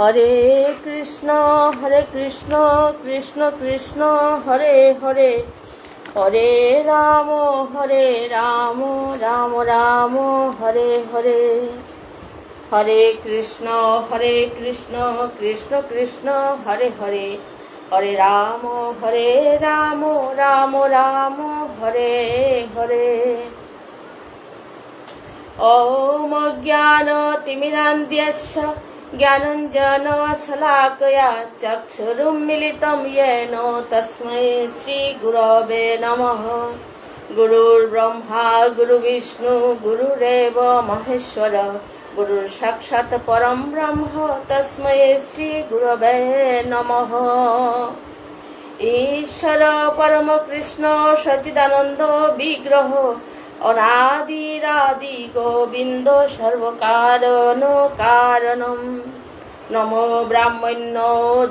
হরে কৃষ্ণ হরে কৃষ্ণ কৃষ্ণ কৃষ্ণ হরে হরে হরে রাম হরে রাম রাম রাম হরে হরে হরে কৃষ্ণ হরে কৃষ্ণ কৃষ্ণ কৃষ্ণ হরে হরে হরে রাম হরে রাম রাম রাম হরে হরে ॐ ज्ञानतिमिरान्ध्यस्य ज्ञानञ्जनशलाकया चक्षुरुन्मिलितं येन तस्मै श्रीगुरवे नमः गुरुर्ब्रह्मा गुरुविष्णु गुरुरेव महेश्वर गुरुर् साक्षात् परं ब्रह्म तस्मै श्रीगुरवे नमः ईश्वर परमकृष्ण सचिदानन्द विग्रह অনাদিরাদি গোবিন্দ সর্বকারণ কারণম নমো ব্রাহ্মণ্য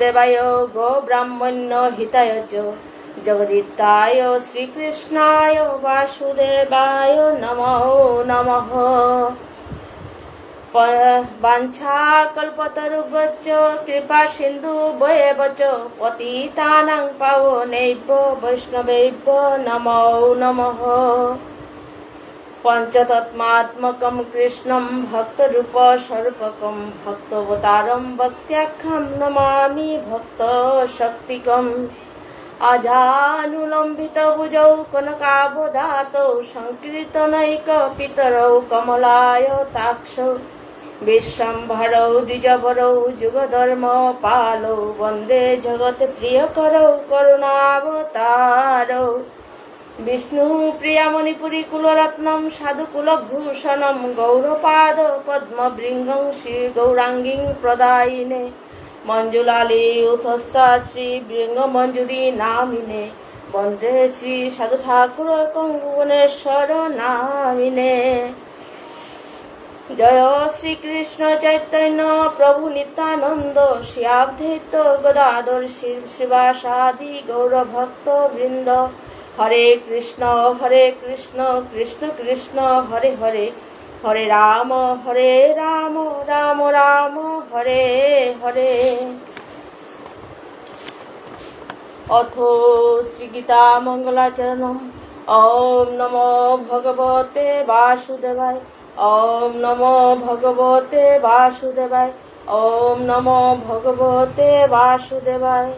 দেবায় গো ব্রাহ্মণ্য হিতায় চ। জগদিত্তায় শ্রীকৃষ্ণায় বাসুদেবায় নমো নমঃ। বাঞ্ছাকল্পতরুভ্যশ্চ কৃপা সিন্ধু বয়েবচ, পতিতানাং পাবনেভ্য বৈষ্ণবেভ্য নমো নমঃ। পঞ্চতমাত্মকম কৃষ্ণ ভক্ত রূপ স্বরূপকম ভক্তবতারম ভক্ত্যাখ্যাম নমামি ভক্ত শক্তিকম আজানুলম্বিত ভুজৌ কনকাবদাত সংকীর্তনৈক পিতর কমলায় তাক্ষ বিশ্বম্ভরৌ যুগ ধর্ম পালৌ বন্দে জগৎ প্রিয় করৌ করুণাবতারৌ বিষ্ণু প্রিয়া মণিপুরী কুলরত্নম সাধুকুলভূষণম গৌরপাদ পদ্মবৃঙ্গং শ্রী গৌরাঙ্গীং প্রদায়িনে মঞ্জুলালী উথস্থা শ্রী বৃঙ্গ মঞ্জুরী নামিনে বন্দে শ্রী সাধু ঠাকুর কঙ্গুবনেশ্বর নামিনে জয় শ্রীকৃষ্ণ চৈতন্য প্রভু নিত্যানন্দ শ্রী আবধৈত গদাদর শ্রী শিবাসাদি গৌরভক্ত বৃন্দ হরে কৃষ্ণ হরে কৃষ্ণ কৃষ্ণ কৃষ্ণ, হরে হরে। হরে রাম হরে রাম রাম রাম, হরে হরে। অথ শ্রীগীতা মঙ্গলাচরণম ওম নম ভগবতে বাসুদেবায়। ওম নম ভগবতে বাসুদেবায়। ওম নম ভগবতে বাসুদেবায়।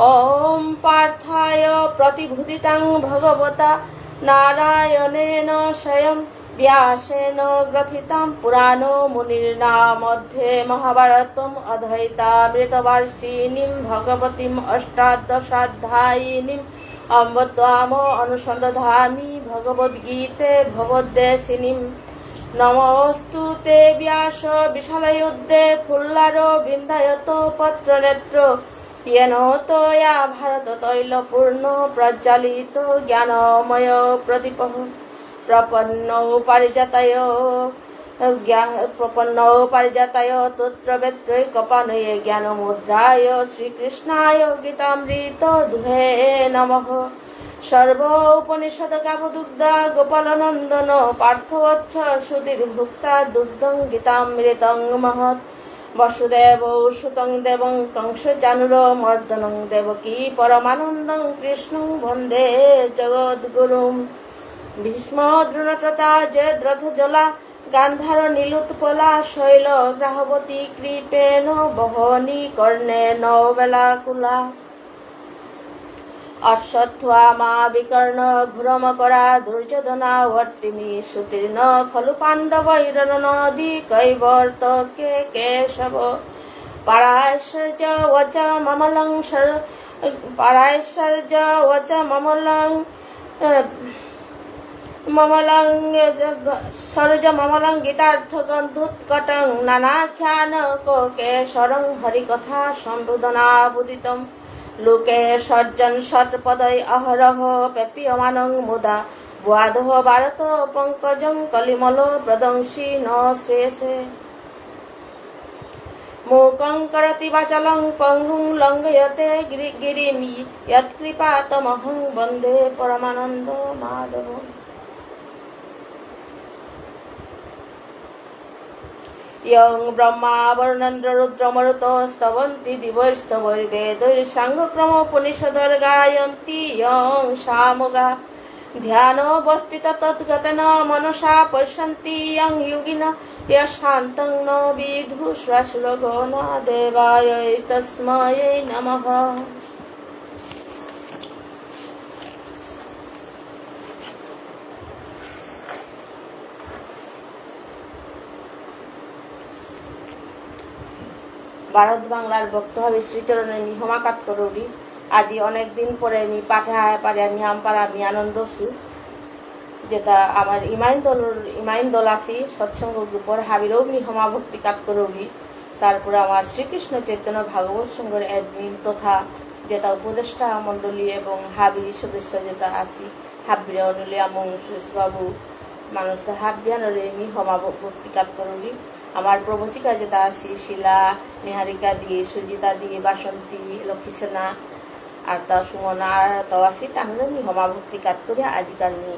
ॐ पार्थाय प्रतिभूतितां भगवता नारायणेन स्वयं व्यासेन ग्रथितां पुराणो मुनिर्नामध्ये महाभारतम् अधैतामृतवार्षिणीं भगवतीम् अष्टादशाध्यायिनीम् अम्बत्वाम अनुसन्दधामि भगवद्गीते भगवद्देशिनीम् नमोऽस्तु ते তেন তয়া ভারত তৈল পূর্ণ প্রজ্বালিত জ্ঞানময় প্রদীপ প্রপন্ন পারিজাতায় প্রপন্ন পারিজাতায় তত্র বেত্রয় কপানয়ে জ্ঞান মুদ্রায় শ্রীকৃষ্ণায় গীতামৃত দুহে নম সর্ব উপনিষদ গাবদুগ্ধা গোপালনন্দন পার্থবচ্ছ সুদীর্ভুক্তা দুগ্ধং গীতামৃতং মহৎ বসুদেব, সুতং দেবং কংসচানুরমর্দনং দেবকী পরমানন্দং কৃষ্ণ বন্দে জগদ্গুরুম। ভীষ্ম দ্রুণতা যে দ্রথ জলা গান্ধার নীলুৎপলা শৈল, গ্রাহবতী কৃপেণ, বহনি নবেলা বেলাকুলা অশ্বত্থা বিকর্ণ ঘুরমকরা দুর্যোধনা ভর্তিনী সুতীর্ণ খলু পাণ্ডবৈরন নদী কৈবর্তকে কেশব পারাশ্বর্য ওচ মমলং সর পারাশ্বর্য ওচ মমলং মমলং সরজ মমলং গীতার্থ গন্ধুৎকটং নানাখ্যান হরিকথা সম্বোধনা বুদিতম লোকে সজ্জন সৎপদয় অহরহ পেপীয়মানং মুদা। বুয়াদহ ভারত পঙ্কজং কলিমল প্রদংশী ন শ্রেষে। মূকং করতি বাচলং পঙ্গুং লঙ্ঘয়তে গিরি গিরিমি। যৎকৃপাতমহং বন্দে পরমানন্দ মাধব। ইয়ং ব্রহ্মাবরণন্দ্ররুদ্রমরুত স্তবন্তি উপনিষদর গায়ন্তি ইয়ং সামগা ধ্যানবস্থিত তদ্গতেন মনসা পশ্যন্তি ইয়ং যুগিন ইয়ান্तं ন দেবায় নমঃ ভারত বাংলার ভক্ত হবে শ্রীচরণে নিহমাকাত করুরি আজি অনেক দিন পরে আমি পাঠে আয় পারে নিহাম পারা আমি আনন্দ সু যেটা আমার ইমাইন দল ইমাইন দল আছি, সৎসঙ্গ গ্রুপর হাবিরও নিহমা ভক্তি কাত করুরি তারপরে আমার শ্রীকৃষ্ণ চৈতন্য ভাগবত সংঘের অ্যাডমিন তথা যেটা উপদেষ্টা মণ্ডলী এবং হাবি সদস্য যেটা আছি, হাবিরে অনুলি আমং সুরেশবাবু মানুষ হাবিয়ানরে নিহমা ভক্তি কাত করুরি আমার প্রবচিকা যেটা আছি শিলা, নিহারিকা দিয়ে, সুজিতা দিয়ে, বাসন্তী, লক্ষ্মীসেনা আর তা সুমনা আর তাও আছি তাহলে নি হমা ভক্তি কাট করিয়া আজিকার নি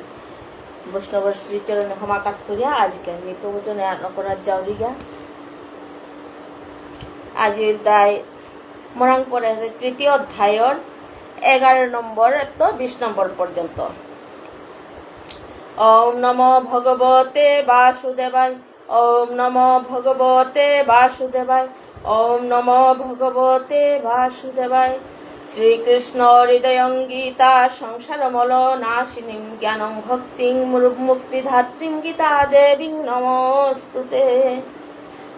বৈষ্ণবর শ্রীচরণে হমা কাট করিয়া আজিকার নি প্রবচনে নকরার যাওরিগা আজির দায় মরাং পরে তৃতীয় অধ্যায়র এগারো নম্বর, তো বিশ নম্বর পর্যন্ত। ওম নম ভগবতে বাসুদেবায় ওম নম ভগবতে বাসুদেবায়, ওম নম ভগবতে বাসুদেবায়। শ্রীকৃষ্ণ হৃদয়ং গীতা সংসারমল নাশিনীম জ্ঞানং ভক্তিং মুক্তিধাত্রীম গীতা দেবীং নমস্তুতে।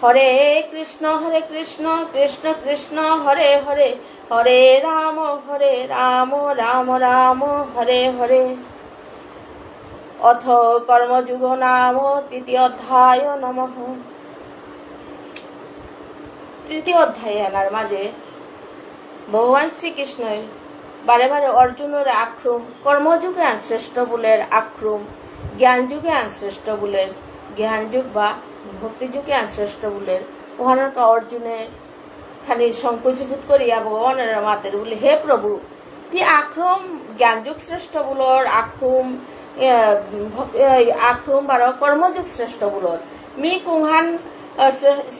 হরে কৃষ্ণ হরে কৃষ্ণ কৃষ্ণ কৃষ্ণ, হরে হরে হরে রাম হরে রাম রাম রাম, হরে হরে। অথ কর্মযুগ নাম তৃতীয় অধ্যায় নম। তৃতীয় অধ্যায়ে আনার মাঝে ভগবান শ্রীকৃষ্ণই বারে বারে অর্জুনের আক্রম, কর্মযুগে শ্রেষ্ঠ বলের আক্রম জ্ঞান যুগে আন শ্রেষ্ঠ বলের জ্ঞান যুগ বা ভক্তি যুগে আন শ্রেষ্ঠ বলের ওখানের অর্জুনে খানি সংকুচিভূত করিয়া ভগবানের মাতের বলে, হে প্রভু তি আক্রম জ্ঞান যুগ শ্রেষ্ঠ বলর আক্রম আক্রম বাৰ কৰ্মযোগ শ্ৰেষ্ঠ বোলৰ মি কুংহান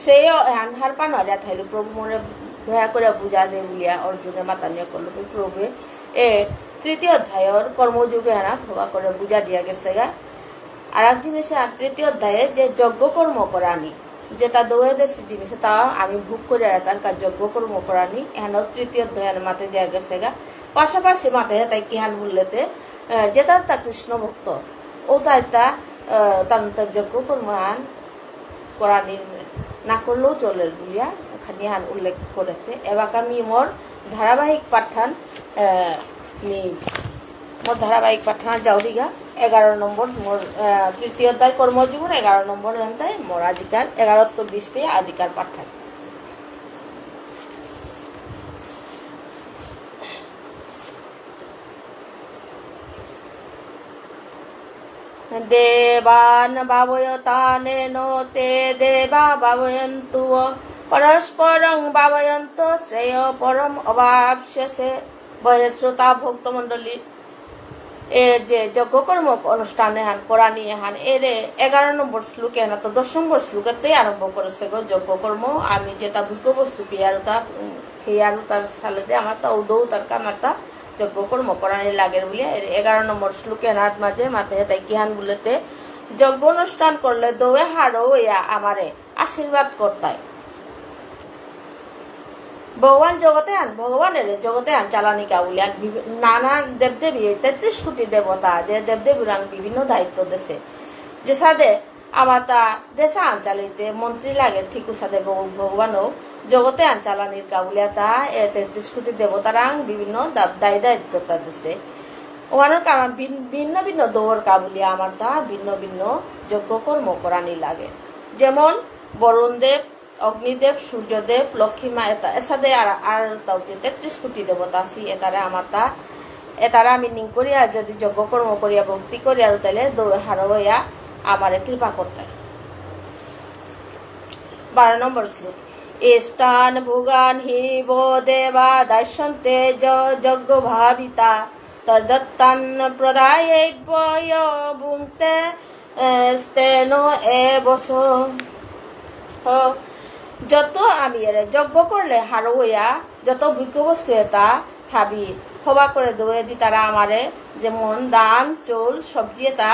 শ্ৰেয় হানহাৰ পা নৰিয়া থাইলো। প্ৰভু মোৰে দয়া করে বুঝা দে বুলিয়া অর্জুনে মাতানিয়া তো প্রভু এ, তৃতীয় অধ্যায়ের কর্মযুগে হানা হওয়া করে বুঝা দিয়া গেছে গা। আর এক জিনিস তৃতীয় অধ্যায়ে যে যজ্ঞ কর্ম করানি যেটা দৌড়ে দেশে জিনিস তা আমি ভোগ করে তার কাজ যজ্ঞ কর্ম করানি এখানে তৃতীয় অধ্যায়ের মাথায় দেওয়া গেছে গা। পাশাপাশি মাথায় তাই কিহান বললেতে যেটা ভক্ত। ও তাই তা তার যজ্ঞ কর্মান করানি, না করলেও চলে বুলিয়া ওখানে হান উল্লেখ করেছে। এবার আমি মোর ধারাবাহিক পাঠান মোর ধারাবাহিক পাঠান যাওরিগা এগারো নম্বর মোর তৃতীয় অধ্যায় কর্মজীবন, এগারো নম্বর এনতায় মোর আজিকার এগারো তো বিশ পেয়ে আজিকার পাঠান। দেবান ভাবয়তানেন তে দেবা ভাবয়ন্তু পরস্পরং ভাবয়ন্ত শ্রেয় পরম অভাবশেষে বয়ে শ্রোতা ভক্তমণ্ডলী এ যে যজ্ঞকর্ম অনুষ্ঠানে হান, কোরআনি হান, এর এগারো নম্বর শ্লোকে না তো দশ নম্বর শ্লোকেতেই আরম্ভ করেছে গো যজ্ঞকর্ম। আমি যেটা ভোগ্য বস্তু পিয়ারুতা খেয়ারুতার সালে দিয়ে আমার তা উদৌ তার কামাতা যজ্ঞ কর্ম করানি লাগের বলে এগারো নম্বর শ্লোকে নাথ মাঝে মাথায় তাই কিহান বলেতে, যজ্ঞ অনুষ্ঠান করলে দৌয়ে হারো ইয়া আমারে আশীর্বাদ করতায় ভগবান জগতে আন ভগবানের জগতে আন চালানি কাউলি আর বিভি- নানা দেবদেবী তেত্রিশ কোটি দেবতা যে দেবদেবীর বিভিন্ন দায়িত্ব দেশে যে সাদে আমার তা দেশা আঞ্চালিতে মন্ত্রী লাগে ঠিক সাদে ভগ- ভগবানও। জগতে আঞ্চালানির কাউলিয়া তা এ তেত্রিশ কোটি দেবতারাং বিভিন্ন দায় দায়িত্বতা দিছে। ওখানের কারণ ভিন- ভিন্ন ভিন্ন দৌড় কাবুলিয়া আমার তা ভিন্ন ভিন্ন যজ্ঞ কর্ম করানি লাগে। যেমন বরুণদেব, অগ্নিদেব, সূর্যদেব, লক্ষ্মীমা এটা এসাদে আর আর তাও যে তেত্রিশ কোটি দেবতা আছি, এটারে আমার তা এটারে আমি নিং করিয়া যদি যজ্ঞ কর্ম করিয়া ভক্তি করিয়া তাইলে দৌ- হারইয়া আমারে কৃপা করতে। বারো নম্বর শ্লোক। ইষ্টান ভোগান হি বো দেবা যজ্ঞ ভাবিতা। তদ্দত্তান প্রদায় ভুংতে স্তেন এ বস যত আমি এর যজ্ঞ করলে হারোয়া যত ভোগ্য বস্তু এটা হাবি হবা করে দৌড়ে দি তারা আমারে যেমন দান, চোল, সবজি এটা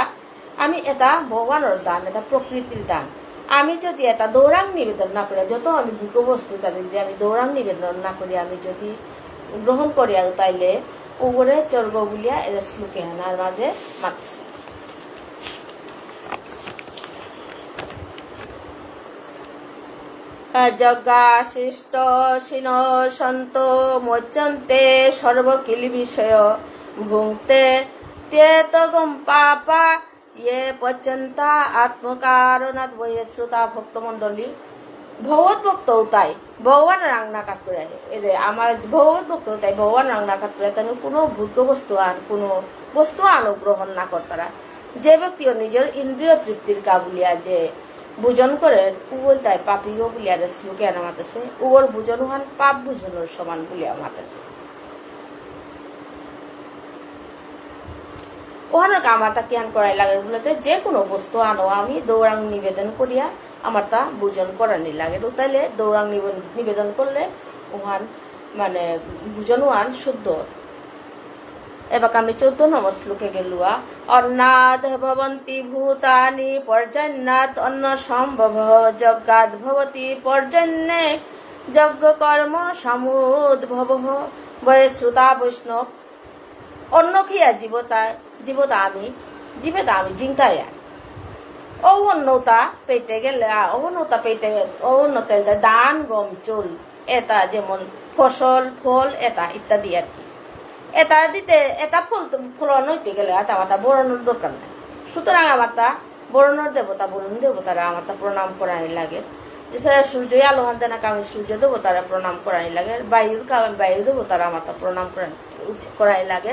আমি এটা ভগবানের দান, এটা প্রকৃতির দান। আমি যদি এটা দৌড়াং নিবেদন না করি, যত আমি ভোগ্য বস্তু তাদের যদি আমি দৌড়াং নিবেদন না করি, আমি যদি গ্রহণ করি আর তাইলে ওগরে চর্গ বুলিয়া এর শ্লোকে হানার মাঝে মাতিছে। যজ্ঞাশিষ্ট শিন সন্ত মোচন্তে সর্বকিল বিষয়, ভুংতে তে তগম পাপা ইয়ে পচন্তা আত্মকারণাত বইয়ে শ্রোতা ভক্তমণ্ডলী। ভগবত ভক্ত তাই। ভগবান রাং নাকাত করে এরে আমার ভগবত ভক্ত তাই। ভগবান রাং নাকাত করে তেন কোনো ভোগ্য বস্তু আন, কোনো বস্তু আনো গ্রহণ না করতারা যে ব্যক্তিও নিজের ইন্দ্রিয় তৃপ্তির কাবুলিয়া যে বুজন করে, উগল তাই পাপিও বলিয়া শ্লোকে আনা মাতেছে। উগর বুজন হান, পাপ বুজনের সমান বলিয়া মাতেছে। ওহানোর আমার তা কিয়ান করাই লাগে। বলতে যে কোনো বস্তু আনো, আমি দৌড়াং নিবেদন করিয়া আমার তা বুজন করানি লাগে তাইলে দৌড়াং নিবেদন- করলে ওহান মানে বুজন ওহান শুদ্ধ। এবার আমি চৌদ্দ নম্বর শ্লোকে গেলুয়া অন্নাদ ভবন্তি ভূতানি পর্জন্যাত অন্ন সম্ভব যজ্ঞাদ ভবতি পর্জন্যে যজ্ঞ কর্ম সমুদ্ভব বয়ে শ্রোতা বৈষ্ণব অন্য খেয়া জীবতা, জীবেতা আমি জিঙ্কায়া অন্যতা পেতে গেলে অন্যতা পেতে অন্যতে দান, গম, চুল, এটা যেমন ফসল, ফল, এটা ইত্যাদি আর কি। এটা দিতে, এটা ফল ফলন হইতে গেলে এটা আমার বরণের দরকার নাই। সুতরাং আমার তা বরণের দেবতা, বরুণ দেবতারা আমার তা প্রণাম করাই লাগে। যে সূর্য আলো হানতে না আমি সূর্য দেবতারা প্রণাম করাই লাগে। বায়ুর কামে বায়ু দেবতারা আমার তা প্রণাম করাই লাগে।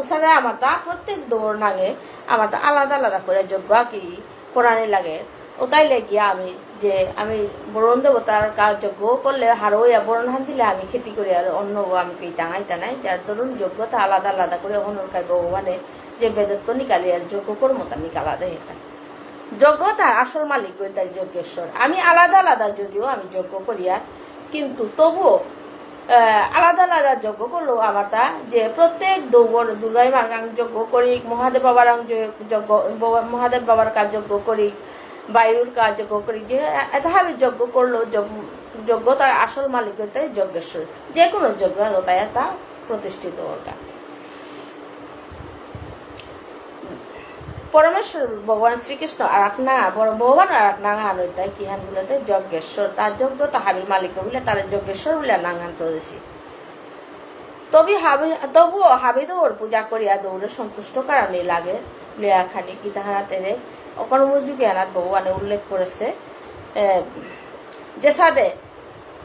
উসারে আমার তা প্রত্যেক দৌড় নাগে আমার তা আলাদা আলাদা করে যোগ্য কি করানি লাগে। ও তাই লেগিয়া আমি যে আমি বরণ দেবতার কাজ যজ্ঞ করলে হারো ইয়া বরণ হান দিলে আমি খেতি করি আর অন্য আমি পেতাম আইতা নাই, যার ধরুন যোগ্যতা আলাদা আলাদা করে অন্যর কায় ভগবানে। যে বেদত্ব নিকালি আর যোগ্য কর্মতা নিকালা এটা যোগ্যতার আসল মালিক তাই যজ্ঞেশ্বর আমি আলাদা আলাদা যদিও আমি যজ্ঞ করিয়া, কিন্তু তবুও আলাদা আলাদা যজ্ঞ করল আবার তা, যে প্রত্যেক দৌবর দুর্গাই মার্গাং যজ্ঞ করি মহাদেব বাবার যজ্ঞ মহাদেব বাবার কাজ যজ্ঞ করি বায়ুর কাজ যজ্ঞ করি যে এতভাবে যজ্ঞ করল, যজ্ঞ- তার আসল মালিক হতে যজ্ঞেশ্বর। যে কোনো যজ্ঞ তাই তা প্রতিষ্ঠিত ওটা। পরমেশ্বর ভগবান শ্রীকৃষ্ণ আর এক না বড়- ভগবান আর এক নাঙান তাই কি হান বলে যজ্ঞেশ্বর। তার যজ্ঞ তো হাবির মালিক বলে তার যজ্ঞেশ্বর বলে নাঙান তুলেছি তবে হাবি তবুও হাবি দৌড় পূজা করিয়া দৌড়ে সন্তুষ্ট কারণে লাগে। লিয়া খানি কি তাহারা তেরে? অকর্ম যুগে আনাত ভগবানে উল্লেখ করেছে যে সাদে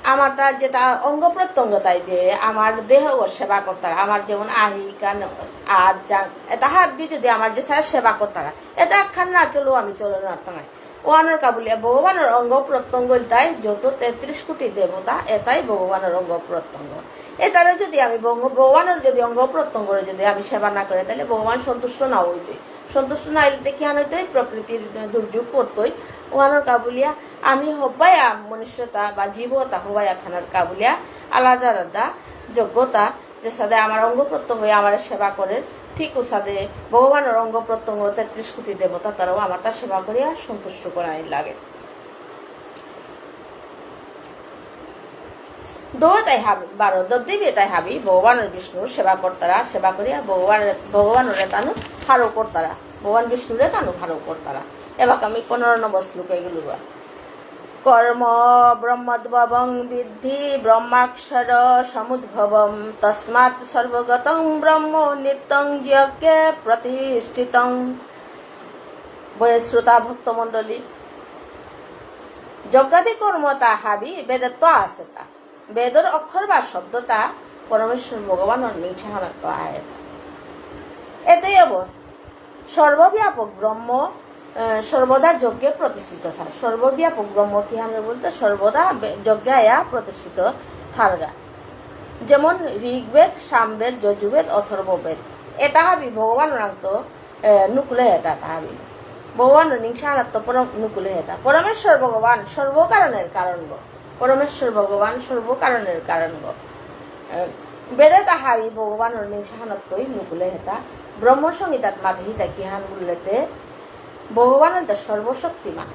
আমার তার যেটা অঙ্গ প্রত্যঙ্গ তাই যে আমার দেহ সেবা করতারা, আমার যেমন আহি কান যা এটা হাত দিয়ে যদি আমার যে স্যার সেবা করতারা, এটা একখান না চলো, আমি চলো না তোমায়। কাবুলিয়া, ভগবানের অঙ্গ প্রত্যঙ্গ তাই যত তেত্রিশ কোটি দেবতা, এটাই ভগবানের অঙ্গ প্রত্যঙ্গ। এটারে যদি আমি ভগ- ভগবানের যদি অঙ্গ প্রত্যঙ্গ যদি আমি সেবা না করে, তাহলে ভগবান সন্তুষ্ট না হইতই। সন্তুষ্ট না হইলে কি হইতোই প্রকৃতির দুর্যোগ করতই। ওহানোর কাবুলিয়া, আমি হবাইয়া মনুষ্যতা বা জীবতা হবাইয়া থানার কাবুলিয়া। আলাদা আলাদা যোগ্যতা যে সাদে আমার অঙ্গ প্রত্যঙ্গ আমার সেবা করে ঠিক ও সাথে ভগবানের অঙ্গ প্রত্যঙ্গ তেত্রিশ কোটি দেবতা তারাও আমার তা সেবা করিয়া সন্তুষ্ট করাই লাগে। দৌড়ে হাবি, বারো দেবদেবী তাই হাবি। ভগবানের বিষ্ণুর সেবা কর্তারা সেবা করিয়া ভগবানের ভগবানের তানু হারো কর্তারা ভগবান বিষ্ণুরে তানু হারো কর্তারা এবার আমি পনেরো নম্বর শ্লোকে এগুলো। কর্ম ব্রহ্মদ্ভবং বিদ্ধি ব্রহ্মাক্ষর সমুদ্ভবম। তস্মাৎ সর্বগতং ব্রহ্ম নিত্যং যজ্ঞে প্রতিষ্ঠিতং। বয়ে শ্রোতা ভক্তমণ্ডলী, যজ্ঞাদি কর্ম তা হাবি বেদের তো আছে তা। বেদর অক্ষর বা শব্দ তা পরমেশ্বর ভগবানের নিষ্ঠানত আয় এতেই অব সর্বব্যাপক ব্রহ্ম সর্বদা যজ্ঞে প্রতিষ্ঠিত থাকে। সর্বব্যাপক ব্রহ্ম কি বলতে? সর্বদা যজ্ঞে আয়া প্রতিষ্ঠিত থারগা। যেমন ঋগ্বেদ, সামবেদ, যজুবেদ, অথর্ববেদ। এটা হাবি ভগবান রাংত নুকুলে হেতা তাহাবি ভগবান নিংসানাত্ম পরম নুকুলে হেতা। পরমেশ্বর ভগবান সর্বকারণের কারণ গো। পরমেশ্বর ভগবান সর্বকারণের কারণ বেদে তাহাবি ভগবান নিংসানাত্মই নুকুলে হেতা। ব্রহ্ম সংহিতাত মাধহিতা কিহান বললেতে ভগবান হইতে সর্বশক্তিমান।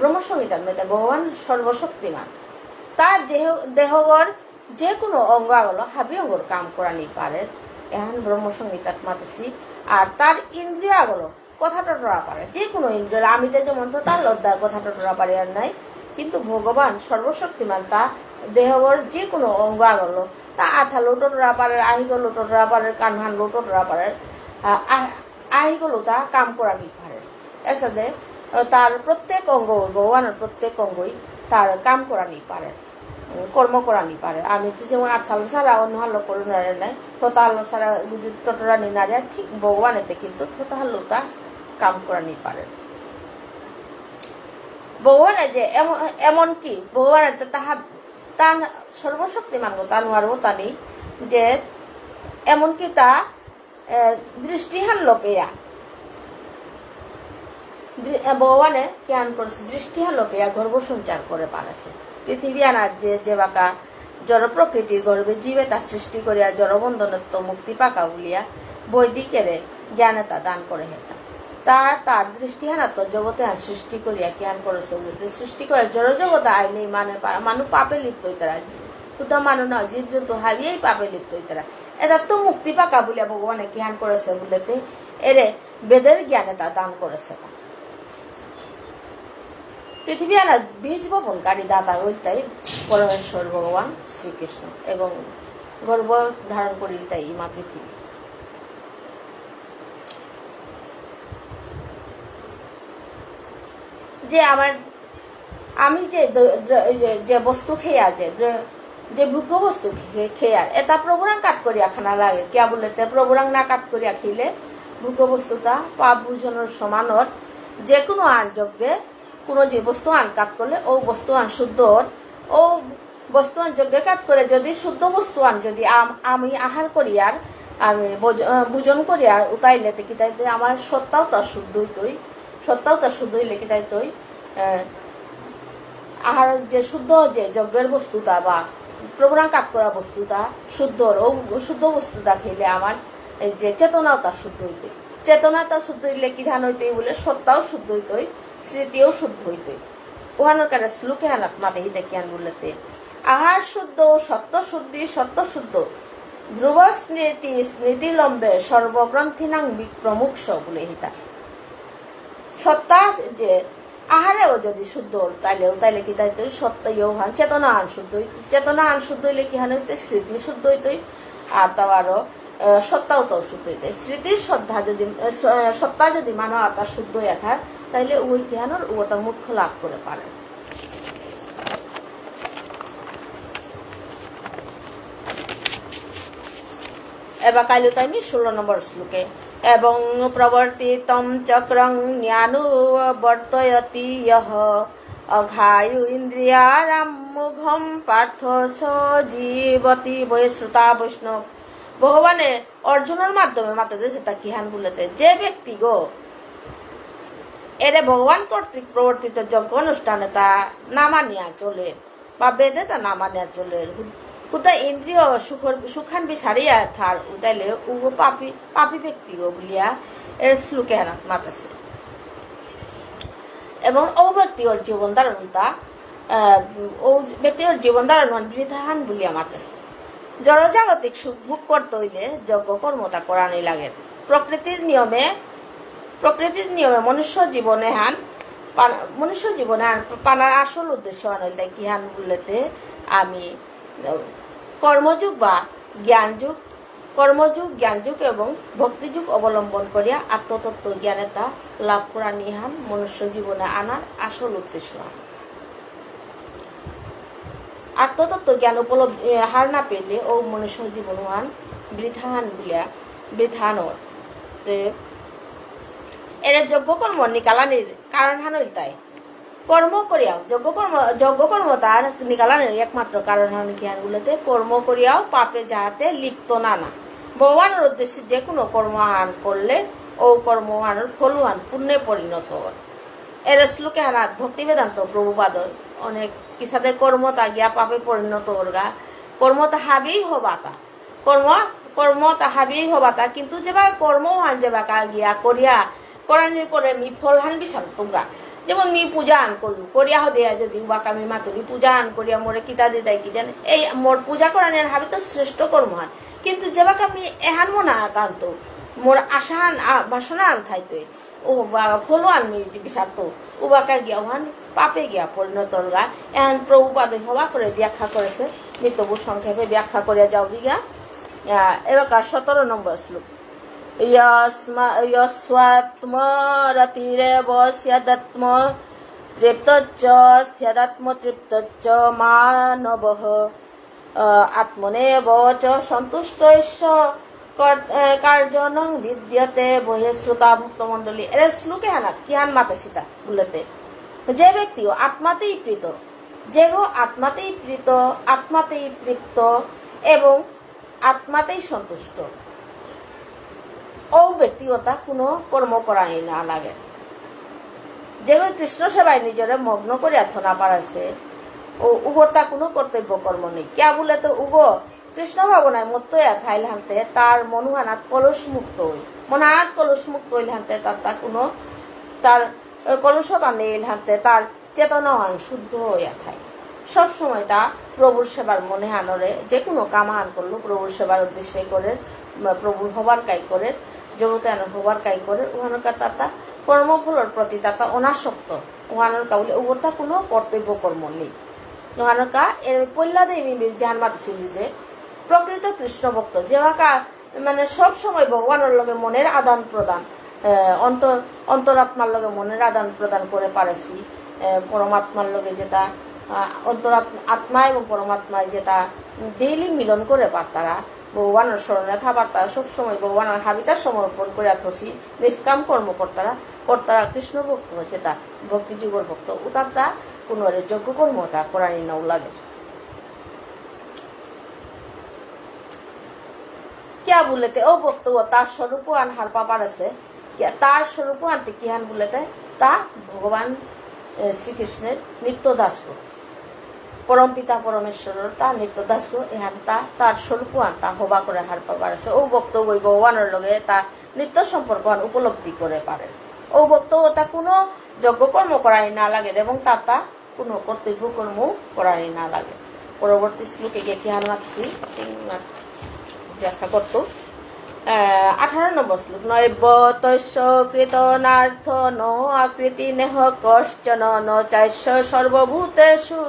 ব্রহ্ম সংহিতাত মেতে ভগবান সর্বশক্তিমান। তার দেহ দেহগর যে কোনো অঙ্গ আগলো হাবি অঙ্গর কাম করানি পারে। এহান ব্রহ্ম সংগীতাত মাতেছি আর তার ইন্দ্রিয় আগলো কথা টটরা পারে। যে কোনো ইন্দ্রিয় আমিতে যেমন তো তার লদ্দা কথা টটরা পারে আর নাই। ভগবান সর্বশক্তিমান তা দেহগর যে কোনো অঙ্গ আগলো তা আঠা লোটরা পারে আহিগো লোটরা পারে কানহান লোটরা পারে আহিগলো তা কাম করানি পারে এসাদে তার প্রত্যেক অঙ্গ ভগবানের প্রত্যেক অঙ্গই তার কাম করানি পারে উম, কর্ম করানি পারে আমি তো যেমন আথাল সারা অন্য হালো করে নারে নাই তো তাহলে সারা টটরানি নারে ঠিক ভগবানেতে কিন্তু থতাহালো তা কাম করানি পারে ভগবানে যে এমন কি? তো তাহা তা সর্বশক্তিমান গো তা নোয়ারবো তানি যে এমনকি তা দৃষ্টিহান লোপেয়া। ভগবানে জ্ঞান করেছে? দৃষ্টিহান লোপেয়া গর্ভ সঞ্চার করে পারেছে। পৃথিবী আনার যে যে বাঁকা জড় প্রকৃতির গর্ভে জীবে তা সৃষ্টি করিয়া জড়বন্ধনত্ব মুক্তি পাকা বলিয়া বৈদিকেরে জ্ঞানে তা দান করে হেতা। তা তার দৃষ্টিহানাত্ম জগতে আর সৃষ্টি করিয়া জ্ঞান করেছে সৃষ্টি করে জড় জগতে আইনি মানে পা- মানু পাপে লিপ্ত হইতারা শুদ্ধ মানু নয় জীব জন্তু হারিয়েই পাপে লিপ্ত হইতারা এটা তো মুক্তি পাকা বলিয়া ভগবানে জ্ঞান করেছে বলিতে এরে বেদের জ্ঞানে তা দান করেছে তা পৃথিবী আনার বীজ বপনকারী দাতা ওইটাই পরমেশ্বর ভগবান শ্রীকৃষ্ণ এবং গর্ভ ধারণ করি তাই মা পৃথিবী যে আমার আমি যে যে- বস্তু খেয়া যে যে ভোগ্য বস্তু খে- খেয়ার এটা প্রবরাং কাট করিয়া খানা লাগে। কিয়া বলে তে? প্রবরাং না কাট করিয়া খেলে ভোগ্য বস্তুটা পাপ বুঝনের সমানত যে কোনো যজ্ঞে কোনো যে বস্তু আন কাট করলে ও বস্তু আন শুদ্ধ ও বস্তু আন যজ্ঞে কাট করে যদি শুদ্ধ বস্তু আন যদি আম- আহার করিয়ার আমি বোজ- আহ, ভোজন করিয়ার উতাইলে তে কি তাই আমার সত্তাও তো শুদ্ধ হইতই সত্তাও তো শুদ্ধ হইলে কি তাই তৈ আহার যে শুদ্ধ যে যজ্ঞের বস্তুতা বা প্রবরাং কাট করা বস্তুতা, শুদ্ধ শুদ্ধ বস্তুতা খেলে আমার যে চেতনাও তার শুদ্ধ হইতই চেতনাটা শুদ্ধ হইলে কি ধান হইতই বলে? সত্তাও শুদ্ধ হইতই স্মৃতিও শুদ্ধ হইতই ওহানোর কারণে শ্লোকে হানাত হিতে জ্ঞান বলতে আহার শুদ্ধ, সত্য শুদ্ধি, সত্য শুদ্ধ। ধ্রুব স্মৃতি স্মৃতি লম্বে সর্বগ্রন্থিনাং বিক্রমুক্ষ বলে হিতা। সত্তা যে আহারেও যদি শুদ্ধ তাইলেও তাইলে কি তাই ইয়েও হান। চেতনা আন শুদ্ধ চেতনা আন শুদ্ধ হইলে কি হান হইতে স্মৃতি শুদ্ধ হইতই। আর তাও আরও আহ, সত্তাও তো শুদ্ধ হইতে স্মৃতির শ্রদ্ধা যদি সত্তা যদি মানো আতা শুদ্ধ হইয়া থাক তাইলে ওই জ্ঞানের ওটা মুখ্য লাভ করে পারে। এবার কাইলো তাইমি ষোলো নম্বর শ্লোকে। এবং প্রবর্তিতম চক্রং জ্ঞানু বর্তয়তি ইহ। অঘায়ু ইন্দ্রিয়ারাম মুঘম পার্থ সজীবতি বয়ে শ্রোতা বৈষ্ণব। ভগবানে অর্জুনের মাধ্যমে মাতা দেশে তা কিহান বলেতে? যে ব্যক্তি গো, এরে ভগবান কর্তৃক প্রবর্তিত যজ্ঞ অনুষ্ঠানে তা না মানিয়া চলে বা বেদে তা না মানিয়া চলে। উতা ইন্দ্রিয় সুখর সুখান বিচারিয়া থার উতাইলে উগো পাপি পাপি ব্যক্তি গো বলিয়া এর শ্লোকে মাতাছে এবং ও ব্যক্তি ওর জীবন ধারণ তা আহ, ও ব্যক্তির জীবন ধারণ বৃথাহান বলিয়া মাতেছে জড়জাগতিক সুখ ভোগ করতে হইলে যজ্ঞ কর্মতা করানি লাগে প্রকৃতির নিয়মে প্রকৃতির নিয়মে মনুষ্য জীবনে হান মনুষ্য জীবনে হান পানার আসল উদ্দেশ্য হান হইলে কি হান বললেতে আমি কর্মযুগ বা জ্ঞানযুগ, কর্মযুগ, জ্ঞানযুগ এবং ভক্তিযুগ অবলম্বন করিয়া আত্মতত্ত্ব, জ্ঞানেতা লাভ করা নিহান মনুষ্য জীবনে আনার আসল উদ্দেশ্য। আত্মতত্ত্ব জ্ঞান উপলব্ধি হার না পেলে ও মনুষ্য জীবন হান বৃথাহান বলিয়া বৃথানোর তে। এর যোগ্য কর্ম নিকালানির কারণ হান হইল তাই। কর্ম করিয়াও যোগ্য কর্ম যোগ্য কর্ম তার নিকালানির একমাত্র কারণ হান জ্ঞান গুলোতে কর্ম করিয়াও পাপে যাহাতে লিপ্ত না না। ভগবানের উদ্দেশ্যে যে কোনো কর্ম আন করলে ও কর্ম আনার ফলুয়ান পুণ্যে পরিণত হয়। এর শ্লোকে হানাত ভক্তি বেদান্ত প্রভুপাদ অনেক কিসাদের কর্মতা গিয়া পাপে পরিণত ওরগা কর্ম তাহাবেই হবাতা। কর্ম কর্ম তাহাবেই হবাতা, কিন্তু যেবা কর্ম হান যেবা কা গিয়া করিয়া করানির পরে মি ফল হান বিচার তুঙ্গা যেমন মি পূজা আন করলু করিয়া দেয়া যদি বাকা মি মাতুলি আন করিয়া মোরে কিতা দে দেয় কি জানে। এই মোর পূজা করানের হাবি তো শ্রেষ্ঠ কর্ম হান কিন্তু যে বাকা আমি এহান মো না মোর আশা আশাহান বাসনা আন থাইতে, ও ফলো আন মি বিষাক্ত ও বাকা গিয়া ওহান পাপে গিয়া পরিণত গা। এহান প্রভুপাদ হওয়া করে ব্যাখ্যা করেছে নিত্যবু সংক্ষেপে ব্যাখ্যা করিয়া যাও গিয়া এবার সতেরো নম্বর শ্লোক। यस्वात्मरतिरेव स्यदात्म तृप्तच्च स्यदात्मतृप्तच्च मानवः आत्मनेव च सन्तुष्टैश्च কার্যনং বিদ্যতে বহিশ্রোতা ভক্তমণ্ডলী এর শ্লোকে হানা কিহান মাতে সীতা বলতে যে ব্যক্তিও আত্মাতেই প্রীত যে গো আত্মাতেই প্রীত আত্মাতেই তৃপ্ত এবং আত্মাতেই সন্তুষ্ট ও ব্যক্তিগতা কোনো কর্ম করাই না লাগে যেগুলো কৃষ্ণ সেবায় নিজরে মগ্ন করে থনা পারাছে ও উগতা কোনো কর্তব্য কর্ম নেই। কিয়া বলে তো উগ, কৃষ্ণ ভাবনায় মত্ত থাইল হানতে তার মনুহানাত কলস মুক্ত হই মনাত কলস মুক্ত হইল হানতে তার তা কোনো তার কলসতা নেই হানতে তার চেতনা চেতনাহান শুদ্ধ হইয়া থাকে সবসময় তা প্রভুর সেবার মনে হানরে যে কোনো কামাহান করল প্রভুর সেবার উদ্দেশ্যে করে প্রভুর হবার কাই করে জগতে আনো হবার কাই করে উহানকা তাতা কর্মফলের প্রতি তাতা অনাসক্ত। উহানকা বলে ওটা কোনো কর্তব্য কর্ম নেই। উহানকা এর পল্লাদে জাহান মাতিছিল যে, প্রকৃত কৃষ্ণ ভক্ত যেভাকা মানে সব সময় ভগবানের লগে মনের আদান প্রদান অন্ত, অন্তরাত্মার লগে মনের আদান প্রদান করে পারেছি। পরমাত্মার লগে যেটা অন্তরাত্মা, আত্মা এবং পরমাত্মায় যেটা ডেইলি মিলন করে পারতারা ভগবানের স্মরণে থাবার তারা সবসময় ভগবানের হাবিতার সমর্পণ করে থসি। নিষ্কাম কর্ম কর্তারা কৃষ্ণ ভক্ত হচ্ছে তা ভক্তিযুগর ভক্ত। উতার তা কোনো যোগ্য কর্ম তা করানি নাও লাগে। কিয়া বলেতে, ও বক্তব্য তার স্বরূপ আন হার পাবার আছে। তার স্বরূপ আনতে কি হান বলেতে? তা ভগবান শ্রীকৃষ্ণের নিত্য দাসগো পরম পিতা পরমেশ্বরের তা নিত্য দাসগো এহান তা তার স্বরূপ তা হবা করে হার পাবার আছে। ও বক্তব্য ভগবানের লগে তা নিত্য সম্পর্ক উপলব্ধি করে পারেন ও বক্তব্যটা কোনো যজ্ঞকর্ম করাই না লাগে এবং তার তা কোনো কর্তব্য কর্ম করাই না লাগে পরবর্তী শ্লোকে গিয়ে কি হার মাতছি? ব্যাখ্যা করত আঠারো নম্বর শ্লোক। নৈব তস্য কৃতনার্থ ন আকৃতি নেহ কশ্চন ন চাইস্য সর্বভূতেষু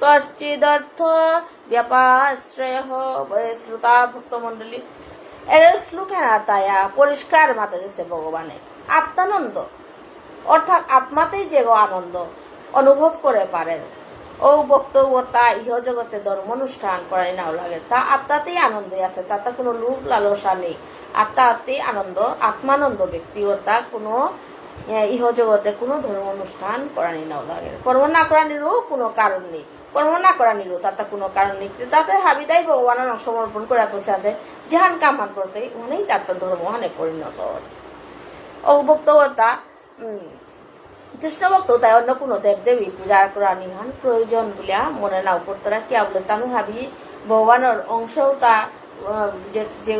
কশ্চিদর্থ ব্যাপাশ্রয় শ্রোতা ভক্তমণ্ডলী এর শ্লোকে না তায়া পরিষ্কার মাতা দিয়েছে ভগবানে আত্মানন্দ অর্থাৎ আত্মাতেই যে আনন্দ অনুভব করে পারেন ও বক্তব্য তা ইহ জগতে ধর্ম অনুষ্ঠান করাই নাও লাগে তা আত্মাতেই আনন্দে আছে তাতে কোনো লোভ লালসা নেই আত্মাতেই আনন্দ আত্মানন্দ ব্যক্তি তা কোনো ইহ জগতে কোনো ধর্ম অনুষ্ঠান করানি নাও লাগে কর্ম না করানিরও কোনো কারণ নেই কর্ম না করানিরও তাতে কোনো কারণ নেই তাতে হাবিদাই ভগবানের সমর্পণ করে তো সাথে যেহান কামান করতে ওখানেই তার তো ধর্ম ওখানে পরিণত। ও বক্তব্যটা কৃষ্ণ ভক্ত তাই অন্য কোনো দেব দেবী পূজা করা নিহান প্রয়োজন বলিয়া মনে নাও করতারা কিয়া বলে, তানু হাবি, ভগবানের অংশও তা যে যে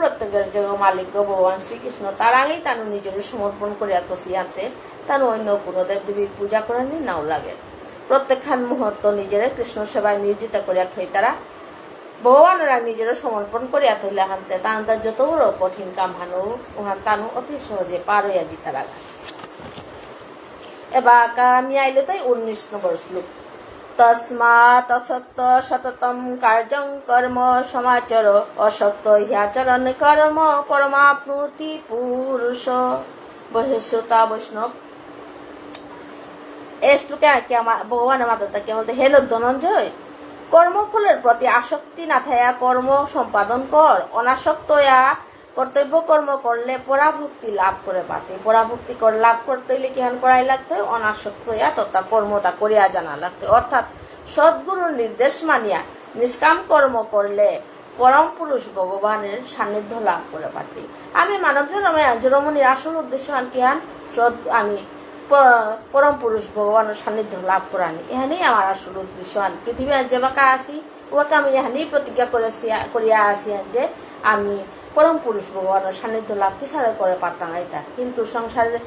প্রত্যেকের যে মালিক ভগবান শ্রীকৃষ্ণ, তার আগেই তানু নিজের সমর্পণ করিয়া থসি আনতে তানু অন্য কোনো দেব দেবীর পূজা করানি নাও লাগে প্রত্যেকখান মুহূর্ত নিজের কৃষ্ণ সেবায় নিয়োজিত করিয়া থই তারা। ভগবানরা নিজেরও সমর্পণ করিয়া থইলে হানতে তান তার যত বড় কঠিন কাম হানু উহান তানু অতি সহজে পার হইয়া জিতা লাগা এবার আমি আইলে তাই উনিশ নম্বর শ্লোক। তস্মাৎ অসত্য সততম কার্যং কর্ম সমাচর, অসত্য হ্যাচরণ কর্ম পরমাপ্নুতি পুরুষ। বহিশ্রোতা বৈষ্ণব এই শ্লোকে কি আমার ভগবানের মাতা কে বলতে হেলো ধনঞ্জয় কর্মফলের প্রতি আসক্তি না থাকা কর্ম সম্পাদন কর। অনাসক্ত ইয়া কর্তব্য কর্ম করলে পরাভক্তি লাভ করে পাতে পরাভক্তি কর, লাভ করতে হইলে কি হান করাই লাগতে অনাসক্ত ইয়া তথা কর্মতা করিয়া জানা লাগতে অর্থাৎ সদ্গুরুর নির্দেশ মানিয়া নিষ্কাম কর্ম করলে পরম পুরুষ ভগবানের সান্নিধ্য লাভ করে পারতি আমি মানব জন্মে জনমনির আসল উদ্দেশ্য হান কি হান? আমি পরম পুরুষ ভগবানের সান্নিধ্য লাভ করানি। এখানেই আমার আসল উদ্দেশ্য। হান পৃথিবীর যে বাঁকা আছি ওকে আমি এখানেই প্রতিজ্ঞা করেছি করিয়া আসি যে আমি পরম পুরুষ ভগবানের সান্নিধ্য লাভ কিসারে করে পারতাম এটা কিন্তু সংসারের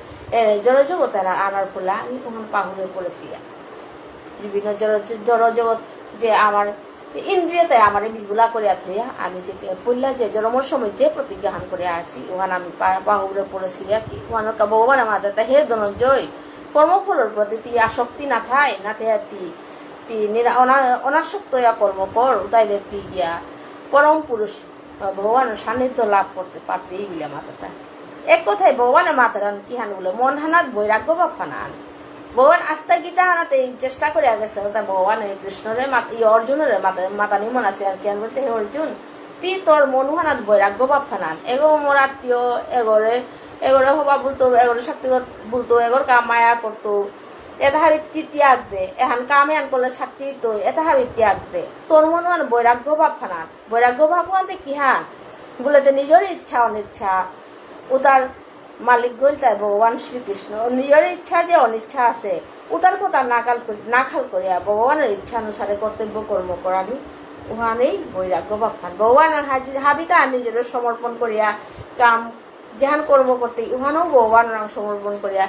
জড়জগতে আনার ফলে আমি ওখানে পাহুড়ে পড়েছি। বিভিন্ন জড় জড়জগৎ যে আমার ইন্দ্রিয়তে আমার বিগুলা করিয়া থইয়া আমি যে পড়লা, যে জন্মর সময় যে প্রতিজ্ঞাহান করে আসি ওখানে আমি বাহুরে পড়েছি কি? ওখানে ভগবান আমাদের তা হে ধনঞ্জয় কর্মফলের প্রতি তি আসক্তি না থাই না থাই তি তি অনাসক্ত ইয়া কর্ম কর তাইলে তি গিয়া পরম পুরুষ ভগবানের সান্নিধ্য লাভ করতে পারতে এইগুলা মাতাটা এক কথায় ভগবানের মাতারান কি হান বলে, মন হানাত বৈরাগ্য বা ফানান। ভগবান আস্থা গীতা এই চেষ্টা করে গেছে তা ভগবান কৃষ্ণরে এই অর্জুনের মাতা নিমন আছে আর কি আন বলতে হে অর্জুন তুই তোর মনুহানাত বৈরাগ্য বাপ ফানান। এগো মোর আত্মীয় এগরে এগরে হবা বলতো এগরে শক্তি বলতো এগর কাম মায়া করতো এটা হাবি ত্যাগ দে, এহান কামে আন করলে শাক্তি তো এটা হাবি ত্যাগ দে। তোর মনুহান বৈরাগ্য বাপ ফানান। বৈরাগ্য ভাব আনতে কি হান বলে তো নিজের ইচ্ছা, অনিচ্ছা। উতার মালিক গইল তাই ভগবান শ্রীকৃষ্ণ। নিজের ইচ্ছা যে অনিচ্ছা আছে উতার কথা নাকাল নাখাল করিয়া ভগবানের ইচ্ছা অনুসারে কর্তব্য কর্ম করানি। উহানেই বৈরাগ্য বাপান ভগবান হাবিতা নিজের সমর্পণ করিয়া কাম যেহান কর্ম করতে উহানও ভগবান রং সমর্পণ করিয়া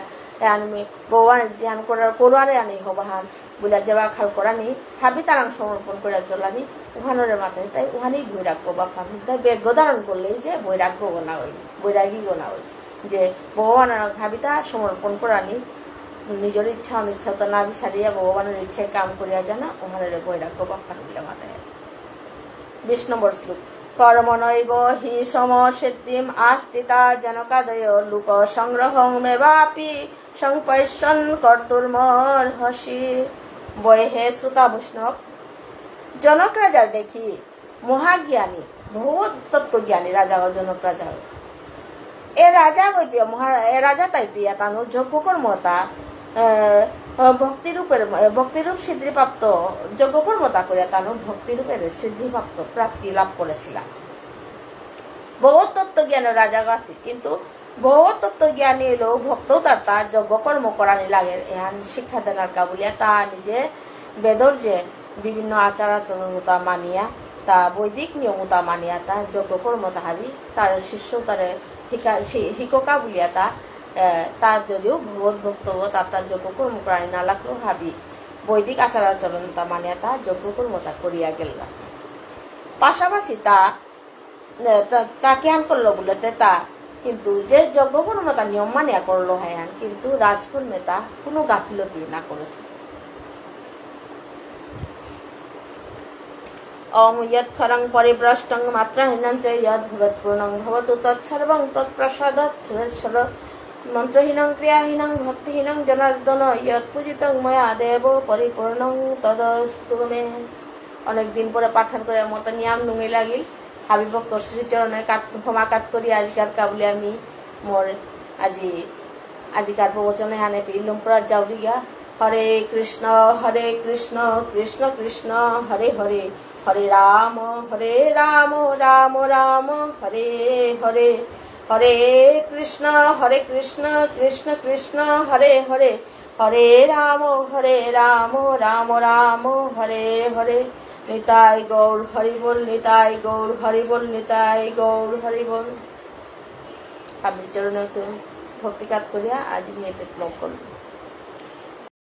আমি ভগবান যেহান করার করুয়ারে আনি হবাহান বুলা যাবা খাল করানি। হাবি তারাং সমর্পণ করিয়া চলানি উহানরে মাথায়। তাই উহানেই বৈরাগ্য বাপান তাই বেগ্য ধারণ করলেই যে বৈরাগ্য গোনা হই বৈরাগী গোনা হই যে ভগবানের ভাবিতা সমর্পণ করানি নিজের ইচ্ছা অনিচ্ছা তো না বিচারিয়া ভগবানের ইচ্ছায় কাম করিয়া জানা উহানের বৈরাগ্য বাপান বলে মাথায় বিশ নম্বর শ্লোক। কর্মনৈব হি সমসিদ্ধিম আস্থিতা জনকাদয় লোক সংগ্রহং মেবাপি সংপৈশন কর্তুর্মর হসি। বয় হে সুতা বৈষ্ণব, জনক রাজার দেখি মহাজ্ঞানী, বহুত তত্ত্বজ্ঞানী, রাজা জনক রাজা এ রাজা গইপিয়া মহা এ রাজা তাইপিয়া তানু যজ্ঞ কর্মতা ভক্তিরূপের ভক্তিরূপ সিদ্ধিপ্রাপ্ত যজ্ঞ কর্মতা করিয়া তানু ভক্তিরূপের সিদ্ধিপ্রাপ্ত প্রাপ্তি লাভ করেছিলাম বহুত তত্ত্বজ্ঞানের রাজা আছে, কিন্তু বহুত তত্ত্বজ্ঞানী হলো ভক্ত তার তার যজ্ঞ কর্ম করানি লাগে, এহান শিক্ষা দেনার কাবুলিয়া তা নিজে বেদর যে বিভিন্ন আচার আচরণতা মানিয়া, তা বৈদিক নিয়মতা মানিয়া তা যজ্ঞ কর্ম তাহাবি তার শিষ্য তারে শিকা বুলিয়া তা তার যদিও ভগবত ভক্ত তার তার যজ্ঞ কর্ম করানি না লাগলেও হাবি বৈদিক আচার আচরণতা মানিয়া তা যজ্ঞ কর্মতা করিয়া গেল পাশাপাশি তা তা- তা কেহান করল বলে তে তা কিন্তু যে যজ্ঞ কর্মতা নিয়ম মানিয়া করল হ্যাঁ কিন্তু রাজকর্মে তা কোনো গাফিলতি না করেছে অং ইয়ৎ খরং পরিভ্রষ্টং মাত্রাহীনং চ ইয়ৎ ভগৎপূর্ণং ভবতু তৎসর্বং তৎপ্রসাদাৎ মন্ত্রহীনং ক্রিয়াহীনং ভক্তিহীনং জনার্দন ইয়ৎ পূজিতং ময়া দেব পরিপূর্ণং তদস্তু মে। অনেক দিন পরে পাঠান করে মতো নিয়াম নুঙি লাগিল। হাবি ভক্ত শ্রীচরণে কাট ক্ষমা কাট করি, আজিকার কাবুলি আমি মোর আজি, আজিকার প্রবচনে হানে পিলুম পরাত যাওরি গিয়া হরে কৃষ্ণ হরে কৃষ্ণ কৃষ্ণ কৃষ্ণ, হরে হরে। হরে রাম হরে রাম রাম রাম, হরে হরে হরে কৃষ্ণ হরে কৃষ্ণ কৃষ্ণ কৃষ্ণ, হরে হরে হরে রাম হরে রাম রাম রাম, হরে হরে, নিতাই গৌর হরিবল নিতাই গৌর হরিবল নিতাই গৌর হরিবল আমি চরণে ভক্তিকাত করিয়া আজ মেয়েতে করল